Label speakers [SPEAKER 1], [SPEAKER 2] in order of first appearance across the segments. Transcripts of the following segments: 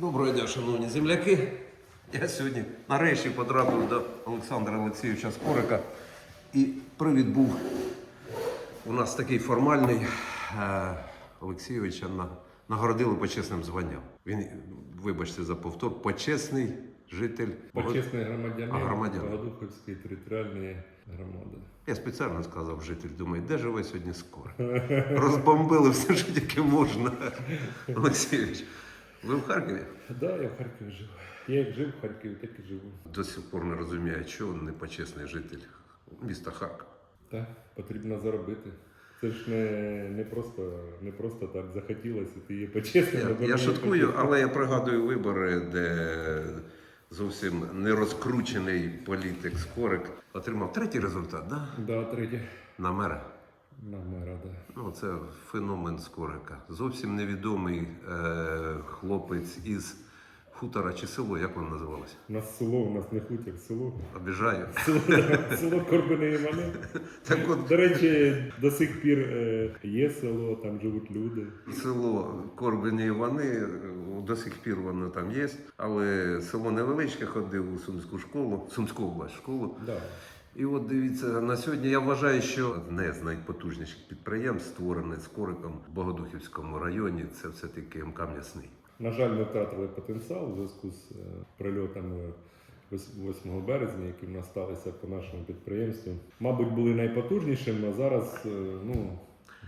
[SPEAKER 1] Доброго дня, шановні земляки. Я сьогодні нарешті потрапив до Олександра Олексійовича Скорика. І привід був у нас такий формальний. Е, Олексійовича нагородили почесним званням. Він, вибачте за повтор, почесний житель.
[SPEAKER 2] Почесний громадянин
[SPEAKER 1] А, громадянин.
[SPEAKER 2] Богодухівської територіальної громади.
[SPEAKER 1] Я спеціально сказав житель, думаю, де живе сьогодні скоро? Розбомбили все, що тільки можна. Олексійович, ви в Харкові?
[SPEAKER 2] Так, да, я в Харкові живу. Я як жив в Харкові, так і живу.
[SPEAKER 1] До сих пор не розумію, чого не почесний житель міста Харкова.
[SPEAKER 2] Так, потрібно заробити. Це ж не, не, просто, не просто так захотілося, ти є почесним.
[SPEAKER 1] Я, я шуткую, але я пригадую вибори, де зовсім не розкручений політик Скорик отримав третій результат, да?
[SPEAKER 2] Да, третє.
[SPEAKER 1] На мера.
[SPEAKER 2] На мера, да.
[SPEAKER 1] Ну, це феномен Скорика. Зовсім невідомий е, хлопець із хутора чи село, як воно називалося?
[SPEAKER 2] У нас село, у нас не хутір, село.
[SPEAKER 1] Обіжаю.
[SPEAKER 2] Село, село Корбини Івани.
[SPEAKER 1] Так от
[SPEAKER 2] До речі, до сих пір е, є село, там живуть люди.
[SPEAKER 1] село Корбені Івани, е, до сих пір воно там є, але село невеличке, ходив у Сумську школу, Сумську область школу.
[SPEAKER 2] Да.
[SPEAKER 1] І от дивіться, на сьогодні я вважаю, що одне з найпотужніших підприємств, створене Скориком в Богодухівському районі, це все-таки МК М'ясний.
[SPEAKER 2] На жаль, ми втратили потенціал у зв'язку з е, прильотами 8 березня, які в нас сталися по нашому підприємству. Мабуть, були найпотужнішими, а зараз е, ну,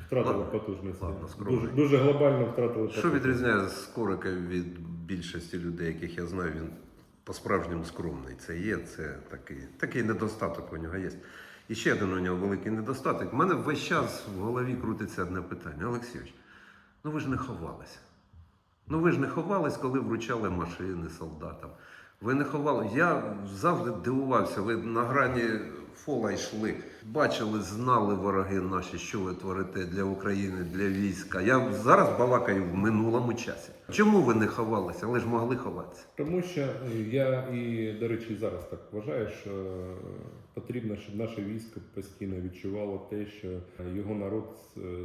[SPEAKER 2] втратили
[SPEAKER 1] Ладно,
[SPEAKER 2] потужності.
[SPEAKER 1] ладно,
[SPEAKER 2] дуже, дуже глобально втратили
[SPEAKER 1] Що
[SPEAKER 2] потужності.
[SPEAKER 1] відрізняє Скорика від більшості людей, яких я знаю, він по-справжньому скромний. Це є, це такий, такий недостаток у нього є. І ще один у нього великий недостаток. У мене весь час в голові крутиться одне питання. Олексійович, ну ви ж не ховалися. Ну ви ж не ховались, коли вручали машини солдатам. Ви не ховали. Я завжди дивувався. Ви на грані фола йшли, бачили, знали вороги наші, що ви творите для України, для війська. Я зараз балакаю в минулому часі. Чому ви не ховалися? Але ж могли ховатися.
[SPEAKER 2] Тому що я і, до речі, зараз так вважаю, що потрібно, щоб наше військо постійно відчувало те, що його народ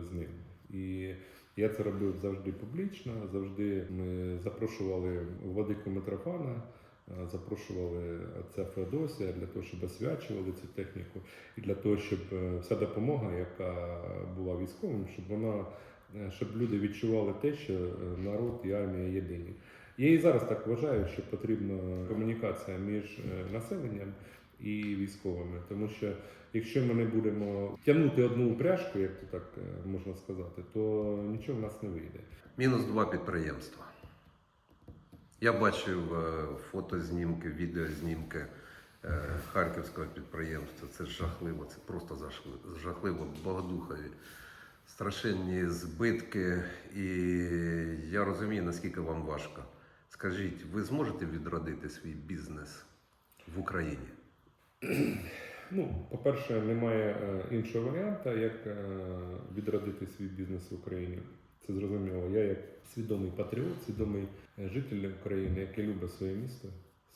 [SPEAKER 2] з ним. І я це робив завжди публічно, завжди ми запрошували владику Митрофана, е, запрошували отця Феодосія для того, щоб освячували цю техніку, і для того, щоб е, вся допомога, яка була військовим, щоб вона е, щоб люди відчували те, що народ і армія єдині. Я і зараз так вважаю, що потрібна комунікація між населенням і військовими, тому що якщо ми не будемо тягнути одну упряжку, як то так е, можна сказати, то нічого в нас не вийде.
[SPEAKER 1] Мінус два підприємства. Я бачив е, фотознімки, відеознімки е, харківського підприємства. Це жахливо, це просто жахливо. Богодухові. Страшенні збитки, і я розумію, наскільки вам важко. Скажіть, ви зможете відродити свій бізнес в Україні?
[SPEAKER 2] Ну, по-перше, немає е, іншого варіанту, як е, відродити свій бізнес в Україні. Це зрозуміло. Я як свідомий патріот, свідомий е, житель України, який любить своє місто,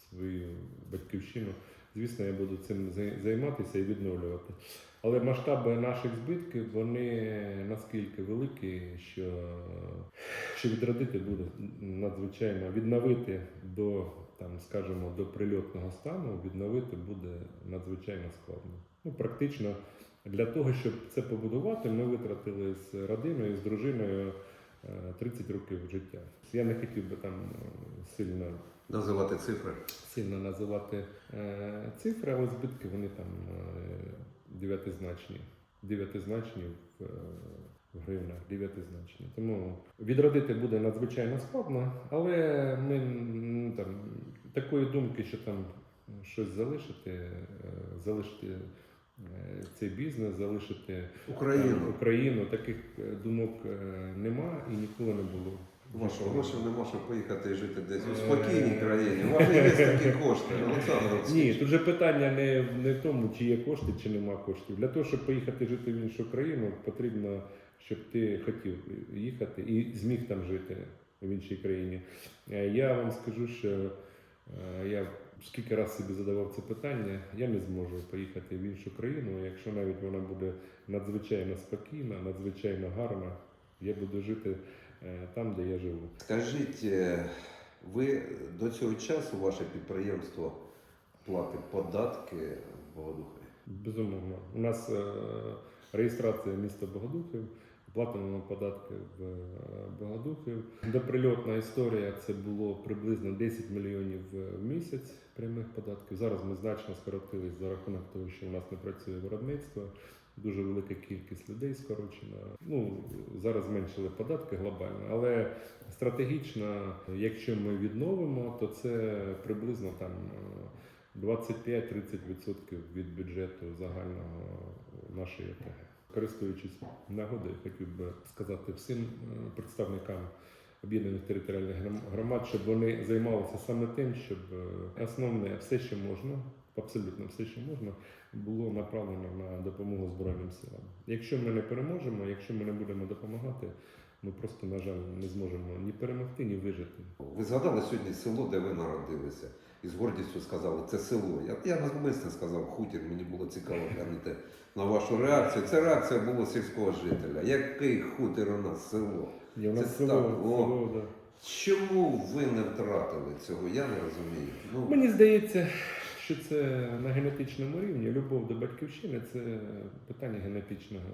[SPEAKER 2] свою батьківщину. Звісно, я буду цим займатися і відновлювати. Але масштаби наших збитків вони наскільки великі, що, що відродити буде надзвичайно відновити до там, скажімо, до прильотного стану, відновити буде надзвичайно складно. Ну, практично для того, щоб це побудувати, ми витратили з родиною, з дружиною е, 30 років життя. Я не хотів би там е, сильно
[SPEAKER 1] Називати цифри?
[SPEAKER 2] сильно називати е, цифри, але збитки вони там е, дев'ятизначні. Дев'ятизначні в, е, в гривнах, дев'ятизначні. Тому відродити буде надзвичайно складно, але ми там такої думки, що там щось залишити, е, залишити. е, Цей бізнес залишити
[SPEAKER 1] Україну.
[SPEAKER 2] е, Україну. Таких е, думок нема і ніколи не було.
[SPEAKER 1] Ваші гроші не може поїхати і жити десь у спокійній країні. У вас є такі кошти, Олександр
[SPEAKER 2] Ні, тут же питання не, не в тому, чи є кошти, чи нема коштів. Для того, щоб поїхати жити в іншу країну, потрібно, щоб ти хотів їхати і зміг там жити в іншій країні. Е, Я вам скажу, що е, я скільки раз собі задавав це питання, я не зможу поїхати в іншу країну, якщо навіть вона буде надзвичайно спокійна, надзвичайно гарна, я буду жити е, там, де я живу.
[SPEAKER 1] Скажіть, Ви до цього часу ваше підприємство платить податки в Богодухові?
[SPEAKER 2] Безумовно. У нас реєстрація міста Богодухів, платимо податки в е, Богодухів. Доприльотна історія це було приблизно 10 мільйонів в місяць прямих податків. Зараз ми значно скоротились за рахунок того, що у нас не працює виробництво. Дуже велика кількість людей скорочена. Ну зараз зменшили податки глобально, але стратегічно, якщо ми відновимо, то це приблизно там е, 25-30% від бюджету загального нашої ОТГ. Користуючись нагодою, хотів би сказати всім е, представникам об'єднаних територіальних громад, щоб вони займалися саме тим, щоб е, основне все, що можна, абсолютно все, що можна, було направлено на допомогу Збройним силам. Якщо ми не переможемо, якщо ми не будемо допомагати, ми просто, на жаль, не зможемо ні перемогти, ні вижити.
[SPEAKER 1] Ви згадали сьогодні село, де ви народилися, і з гордістю сказали, це село. Я, я навмисно сказав хутір, мені було цікаво глянути на вашу реакцію. Це реакція була сільського жителя. Який хутір у нас село?
[SPEAKER 2] Я
[SPEAKER 1] Це
[SPEAKER 2] село,
[SPEAKER 1] так, о.
[SPEAKER 2] село, да.
[SPEAKER 1] Чому ви не втратили цього? Я не розумію. Ну,
[SPEAKER 2] Мені здається, що це на генетичному рівні. Любов до батьківщини це питання генетичного,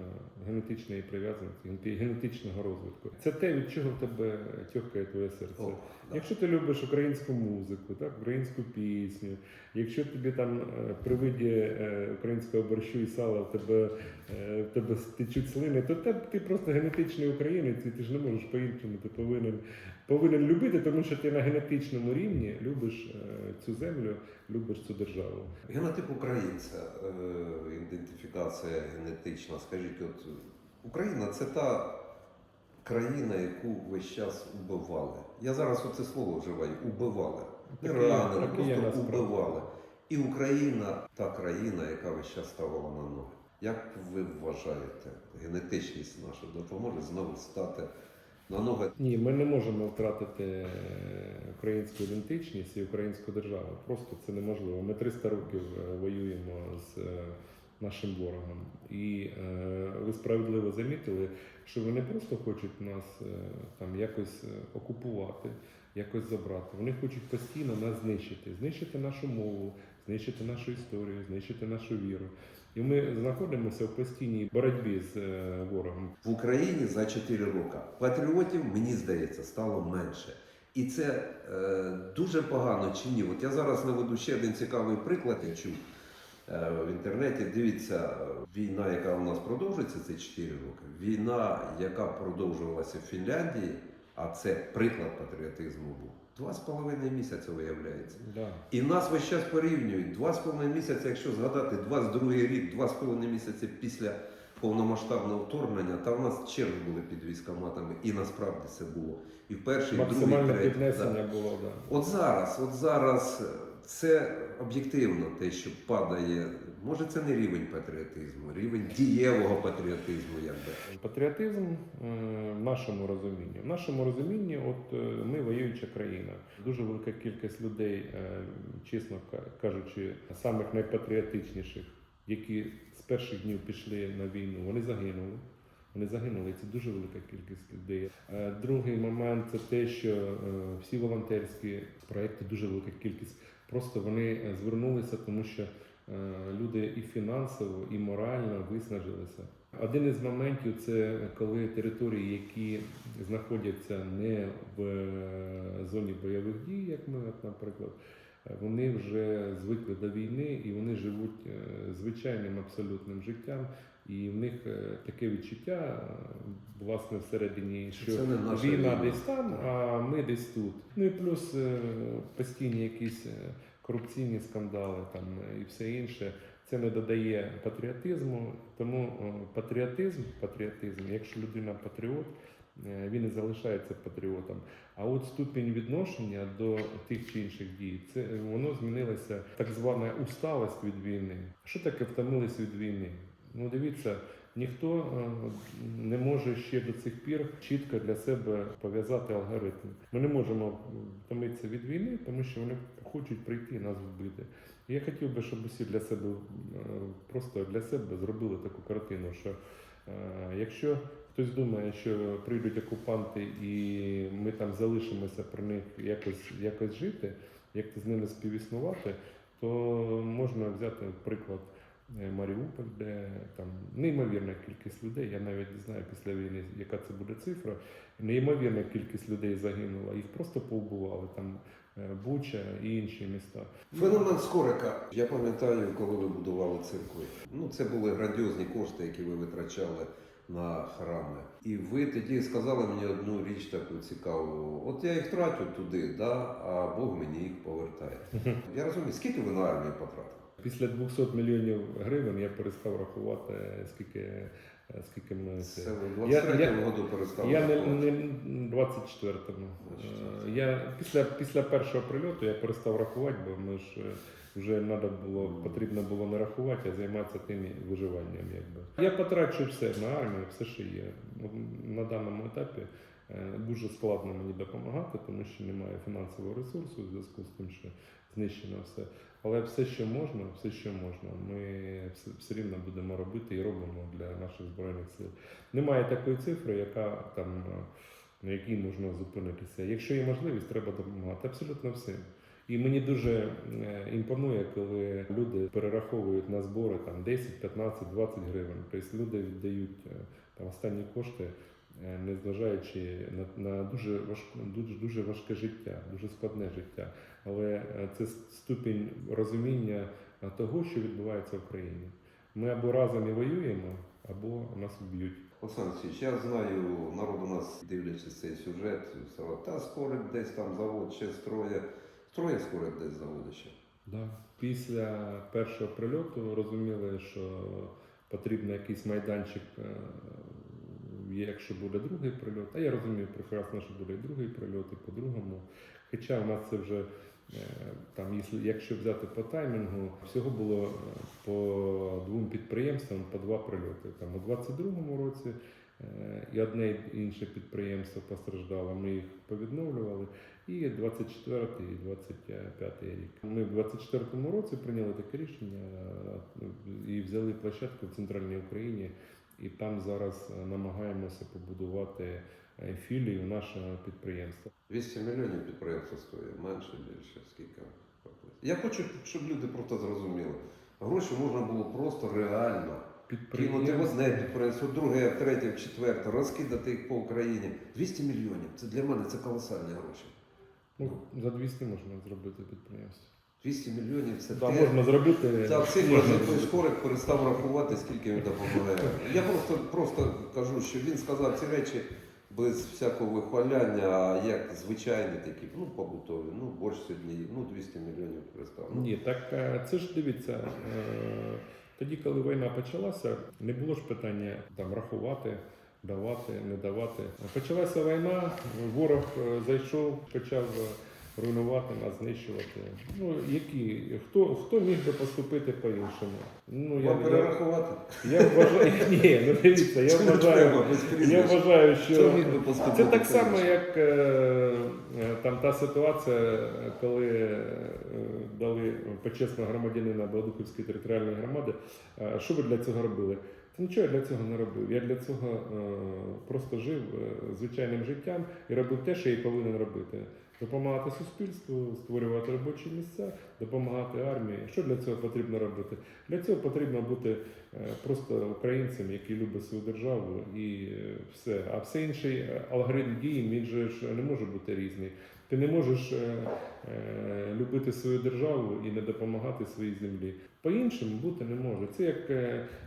[SPEAKER 2] генетичної прив'язаності, генетичного розвитку. Це те, від чого в тебе тьохкає твоє серце.
[SPEAKER 1] о.
[SPEAKER 2] Якщо ти любиш українську музику, так, українську пісню, якщо тобі там е, при виді е, українського борщу і сала в тебе, е, в тебе течуть слини, то ти просто генетичний українець, і ти ж не можеш по-іншому. Ти повинен, повинен любити, тому що ти на генетичному рівні любиш е, цю землю, любиш цю державу.
[SPEAKER 1] Генотип українця, е, ідентифікація генетична. Скажіть, от Україна це та країна, яку весь час убивали. Я зараз оце слово вживаю убивали. Не ранили, просто убивали. І Україна та країна, яка весь час ставила на ноги. Як ви вважаєте, генетичність наша допоможе знову стати на ноги?
[SPEAKER 2] Ні, ми не можемо втратити е, українську ідентичність і українську державу. Просто це неможливо. Ми 300 років е, воюємо з е, нашим ворогом. І ви справедливо замітили, що вони просто хочуть нас там якось окупувати, якось забрати. Вони хочуть постійно нас знищити, знищити нашу мову, знищити нашу історію, знищити нашу віру. І ми знаходимося в постійній боротьбі з е, ворогом.
[SPEAKER 1] В Україні за 4 роки патріотів, мені здається, стало менше. І це е, дуже погано чи ні. От я зараз наведу ще один цікавий приклад, я чув е, в інтернеті. Дивіться, війна, яка у нас продовжується, це 4 роки. Війна, яка продовжувалася в Фінляндії, а це приклад патріотизму був. Два з половиною місяця виявляється.
[SPEAKER 2] Да.
[SPEAKER 1] І нас весь час порівнюють. Два з половиною місяця, якщо згадати, 22 рік, два з половиною місяці після повномасштабного вторгнення, там у нас черги були під військоматами, і насправді це було. І в перший, і другий, третій. да.
[SPEAKER 2] було, да.
[SPEAKER 1] От зараз, от зараз е, це об'єктивно те, що падає. Може, це не рівень патріотизму, рівень дієвого патріотизму, якби.
[SPEAKER 2] Патріотизм е, в нашому розумінні. В нашому розумінні, от е, ми воююча країна. Дуже велика кількість людей, е, чесно кажучи, самих найпатріотичніших, які з перших днів пішли на війну, вони загинули. Вони загинули, це дуже велика кількість людей. Другий момент це те, що всі волонтерські проекти, дуже велика кількість. Просто вони звернулися, тому що люди і фінансово, і морально виснажилися. Один із моментів це коли території, які знаходяться не в е, зоні бойових дій, як ми, наприклад, е, вони вже звикли до війни і вони живуть е, звичайним абсолютним життям. І в них е, таке відчуття, е, власне, всередині, що війна десь там, а ми десь тут. Ну і плюс е, постійні якісь е, корупційні скандали там е, і все інше. Це не додає патріотизму. Тому е, патріотизм, патріотизм, якщо людина патріот, е, він і залишається патріотом. А от ступінь відношення до тих чи інших дій, це воно змінилося так звана усталость від війни. Що таке втомились від війни? Ну дивіться, ніхто не може ще до цих пір чітко для себе пов'язати алгоритм. Ми не можемо втомитися від війни, тому що вони хочуть прийти і нас вбити. І Я хотів би, щоб усі для себе е, просто для себе зробили таку картину, що е, якщо Хтось думає, що прийдуть окупанти і ми там залишимося при них якось, якось жити, як з ними співіснувати, то можна взяти приклад е, Маріуполь, де там неймовірна кількість людей. Я навіть не знаю після війни, яка це буде цифра. Неймовірна кількість людей загинула, їх просто повбували там Буча і інші міста.
[SPEAKER 1] Феномен Скорика. Я пам'ятаю, коли ви будували церкви. Ну, це були грандіозні кошти, які ви витрачали на храми. І ви тоді сказали мені одну річ таку цікаву. От я їх трачу туди, да, а Бог мені їх повертає. Я розумію, скільки ви на армію потратили?
[SPEAKER 2] Після 200 мільйонів гривень я перестав рахувати, скільки, е, скільки ми
[SPEAKER 1] Це в
[SPEAKER 2] Я-
[SPEAKER 1] 23-му
[SPEAKER 2] я-
[SPEAKER 1] году перестали.
[SPEAKER 2] Я не, не 24-му.
[SPEAKER 1] 24-му.
[SPEAKER 2] Е, Я після, після першого прильоту я перестав рахувати, бо ми ж е, вже надо було, потрібно було не рахувати, а займатися тим виживанням. Якби. Я потрачу все на армію, все, що є. На даному етапі е, дуже складно мені допомагати, тому що немає фінансового ресурсу в зв'язку з тим, що знищено все. Але все, що можна, все, що можна, ми все, все рівно будемо робити і робимо для наших збройних сил. Немає такої цифри, яка там на якій можна зупинитися. Якщо є можливість, треба допомагати абсолютно всім. І мені дуже е, імпонує, коли люди перераховують на збори там 10, 15, 20 гривень. Тобто люди віддають е, там останні кошти, е, незважаючи на, на дуже важку, дуже, дуже важке життя, дуже складне життя. Але е, це ступінь розуміння е, того, що відбувається в країні. Ми або разом і воюємо, або нас вб'ють.
[SPEAKER 1] Олександр Олексійович, я знаю, народ у нас, дивлячись цей сюжет, сказав, та скорик десь там завод, ще строє. Строє скорик десь завод ще.
[SPEAKER 2] Да. Після першого прильоту розуміли, що потрібен якийсь майданчик, е, якщо буде другий прильот. А я розумію прекрасно, що буде і другий прильот, і по-другому. Хоча в нас це вже там, якщо- взяти по таймінгу, всього було е, по двом підприємствам по два прильоти. Там у 22-му році е, і одне і інше підприємство постраждало. Ми їх повідновлювали. І 24 і 25 рік. Ми в 24 році прийняли таке рішення е, і взяли площадку в центральній Україні, і там зараз е, намагаємося побудувати е, філію нашого підприємства.
[SPEAKER 1] 200 мільйонів підприємство стоїть, менше, більше, скільки. Я хочу, щоб люди просто зрозуміли. Гроші можна було просто реально кинути в одне підприємство, друге, третє, четверте, розкидати їх по Україні. 200 мільйонів. Це для мене це колосальні гроші.
[SPEAKER 2] Ну, за 200 можна зробити підприємство.
[SPEAKER 1] 200 мільйонів це
[SPEAKER 2] Да,
[SPEAKER 1] те,
[SPEAKER 2] можна зробити.
[SPEAKER 1] Та цифра, скорик перестав рахувати, скільки він допомагає. Я просто, просто кажу, що він сказав ці речі без всякого вихваляння, як звичайні такі, ну побутові, ну борщ сьогодні, ну 200 мільйонів перестав. Ну,
[SPEAKER 2] Ні, так це ж дивіться. е, Тоді, коли війна почалася, не було ж питання там рахувати, давати, не давати. Почалася війна, ворог е, зайшов, почав е, руйнувати нас, знищувати. Ну які хто хто міг би поступити по-іншому? Ну
[SPEAKER 1] Вам перерахувати?
[SPEAKER 2] я, я вважаю, ні, ну дивіться, я вважаю, я вважаю, що це так само, як е, е, там та ситуація, коли е, дали почесного громадянина Богодухівської територіальної громади. Що ви для цього робили? Нічого я для цього не робив. Я для цього просто жив звичайним життям і робив те, що я повинен робити. Допомагати суспільству, створювати робочі місця, допомагати армії. Що для цього потрібно робити? Для цього потрібно бути е, просто українцем, який любить свою державу і е, все. А все інший е, алгоритм дій він же ж не може бути різний. Ти не можеш любити свою державу і не допомагати своїй землі. По-іншому бути не може. Це як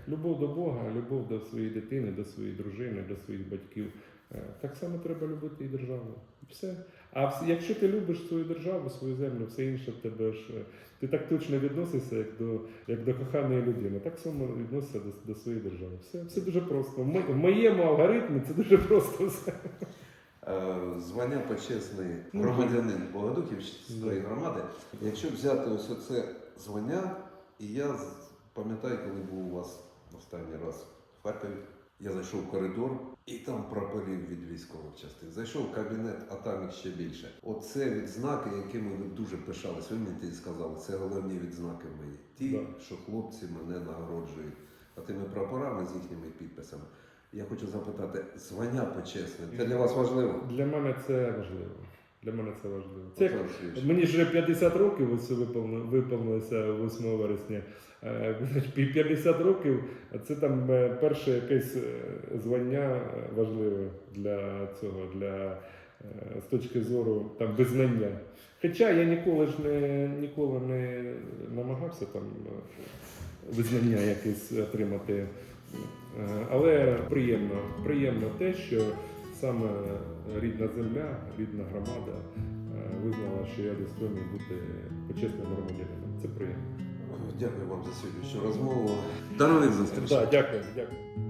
[SPEAKER 2] любов до Бога, любов до своєї дитини, до своєї дружини, до своїх батьків. Так само треба любити і державу. Все. А якщо ти любиш свою державу, свою землю, все інше в тебе ж е, ти так точно відносишся, як до як до коханої людини, так само відносишся до, до своєї держави. Все, все дуже просто. В В моєму алгоритмі це дуже просто все.
[SPEAKER 1] Е, Звання почесний громадянин Богодухівської громади. Якщо взяти ось оце звання, і я пам'ятаю, коли був у вас останній раз в Харкові, я зайшов в коридор, і там прапорів від військових частин. Зайшов в кабінет, а там їх ще більше. Оце відзнаки, якими ви дуже пишались. Ви мені тоді сказали, це головні відзнаки мої. Ті,
[SPEAKER 2] Да.
[SPEAKER 1] що хлопці мене нагороджують. А тими прапорами з їхніми підписами. Я хочу запитати, звання почесне, це для вас важливо?
[SPEAKER 2] Для мене це важливо. Для мене це важливо. Це як Мені вже 50 років ось виповнилося 8 вересня. Е, 50 років а це там е, перше якесь е, звання е, важливе для цього, для е, з точки зору там визнання. Хоча я ніколи ж не ніколи не намагався там е, визнання якесь отримати. Е, Але приємно, приємно те, що саме рідна земля, рідна громада е, визнала, що я достойний бути почесним громадянином. Це приємно.
[SPEAKER 1] Дякую вам за сьогоднішню розмову. До нових зустрічей.
[SPEAKER 2] Так, дякую, дякую.